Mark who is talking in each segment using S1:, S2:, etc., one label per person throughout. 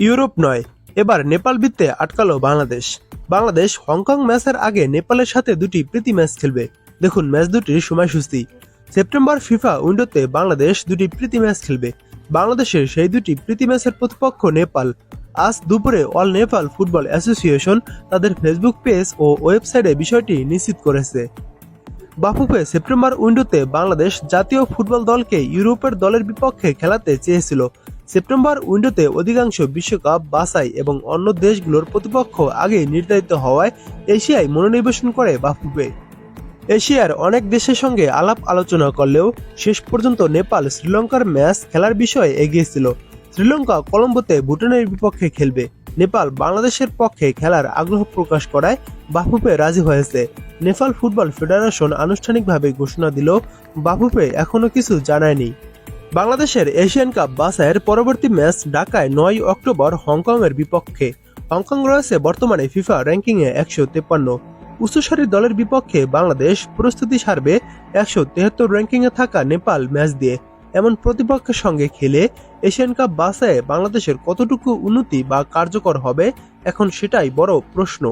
S1: Europe নয়। এবার নেপাল বৃত্তে আটকালো বাংলাদেশ। বাংলাদেশ হংকং ম্যাচের আগে নেপালের সাথে দুটি প্রীতি ম্যাচ খেলবে। দেখুন ম্যাচ দুটির সময়সূচি। সেপ্টেম্বর ফিফা উইন্ডোতে বাংলাদেশ দুটি প্রীতি ম্যাচ খেলবে। বাংলাদেশের সেই দুটি প্রীতি ম্যাচের প্রতিপক্ষ নেপাল। আজ দুপুরে অল নেপাল ফুটবল অ্যাসোসিয়েশন তাদের ফেসবুক পেজ ও ওয়েবসাইটে বিষয়টি নিশ্চিত করেছে। বাফুফে সেপ্টেম্বর উইন্ডোতে বাংলাদেশ জাতীয় ফুটবল দলকে ইউরোপের দলের বিপক্ষে খেলাতে চেয়েছিল। সেপ্টেম্বর উইন্ডোতে অধিকাংশ বিশ্বকাপ বাছাই এবং অন্য দেশগুলোর প্রতিপক্ষ আগে নির্ধারিত হওয়ায় এশিয়ায় মনোনিবেশন করে বাফুফে এশিয়ার অনেক দেশের সঙ্গে আলাপ আলোচনা করলেও শেষ পর্যন্ত নেপাল শ্রীলঙ্কার ম্যাচ খেলার বিষয়ে এগিয়েছিল শ্রীলঙ্কা কলম্বোতে ভুটানের বিপক্ষে খেলবে। নেপাল বাংলাদেশের পক্ষে খেলার আগ্রহ প্রকাশ করায় বাফুফে রাজি হয়েছে। নেপাল ফুটবল ফেডারেশন আনুষ্ঠানিকভাবে ঘোষণা দিলেও বাফুফে এখনও কিছু জানায়নি। বাংলাদেশের এশিয়ান কাপ বাছাইয়ের পরবর্তী ম্যাচ ঢাকায় নয় অক্টোবর হংকং এর বিপক্ষে। হংকং রয়েছে বর্তমানে ফিফা র্যাঙ্কিংয়ে একশো তেপ্পান্ন। উচ্চসারির দলের বিপক্ষে বাংলাদেশ প্রস্তুতি সারবে একশো তেহাত্তর র্যাঙ্কিংয়ে থাকা নেপাল ম্যাচ দিয়ে। এমন প্রতিপক্ষের সঙ্গে খেলে এশিয়ান কাপ বাছাইয়ে বাংলাদেশের কতটুকু উন্নতি বা কার্যকর হবে, এখন সেটাই বড় প্রশ্ন।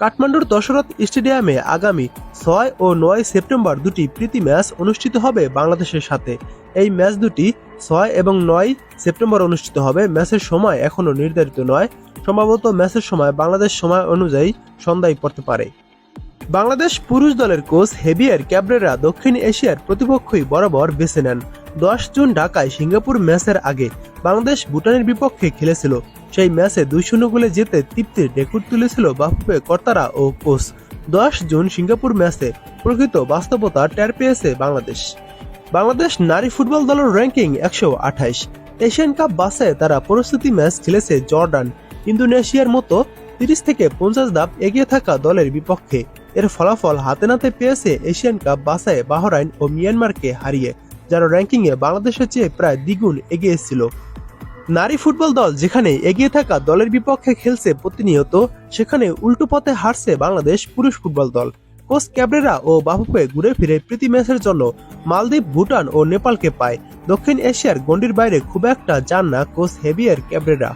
S1: কাঠমান্ডুর দশরথ স্টেডিয়ামে আগামী ছয় ও নয় সেপ্টেম্বর দুটি প্রীতি ম্যাচ অনুষ্ঠিত হবে বাংলাদেশের সাথে। এই ম্যাচ দুটি ছয় এবং নয় সেপ্টেম্বর অনুষ্ঠিত হবে। ম্যাচের সময় এখনও নির্ধারিত নয়। সম্ভবত ম্যাচের সময় বাংলাদেশ সময় অনুযায়ী সন্ধ্যায় পড়তে পারে। বাংলাদেশ পুরুষ দলের কোচ হেভিয়ার ক্যাবরেরা দক্ষিণ এশিয়ার প্রতিপক্ষই বরাবর বেছে নেন। দশ জুন ঢাকায় সিঙ্গাপুর ম্যাচের আগে বাংলাদেশ ভুটানের বিপক্ষে খেলেছিল। সেই ম্যাচে দুই শূন্য গোলে জিতে তৃপ্তির রেকর্ড তুলেছিল বাফুফে কর্তারা ও কোচ। দশ জুন সিঙ্গাপুর ম্যাচে প্রকৃত বাস্তবতা টের পেয়েছে বাংলাদেশ। বাংলাদেশ নারী ফুটবল দলের র্যাঙ্কিং একশো আঠাইশ এশিয়ান কাপ বাসে তারা প্রস্তুতি ম্যাচ খেলেছে জর্ডান, ইন্দোনেশিয়ার মতো তিরিশ থেকে পঞ্চাশ ধাপ এগিয়ে থাকা দলের বিপক্ষে। এর ফলাফল হাতে নাতে পেয়েছে এশিয়ান কাপ বাসায় বাহরাইন ও মিয়ানমারকে হারিয়ে। যারা র্যাঙ্কিংয়ে বাংলাদেশের চেয়ে প্রায় দ্বিগুণ এগিয়ে ছিল নারী ফুটবল দল যেখানে এগিয়ে থাকা দলের বিপক্ষে খেলছে প্রতিনিয়ত, সেখানে উল্টো পথে হারছে বাংলাদেশ পুরুষ ফুটবল দল। কোচ ক্যাবরেরা ও বাফুফে ঘুরে ফিরে প্রীতি ম্যাচের জন্য মালদ্বীপ, ভুটান ও নেপালকে পায়। দক্ষিণ এশিয়ার গণ্ডির বাইরে খুব একটা যান না কোচ হেভিয়ার ক্যাবরেরা।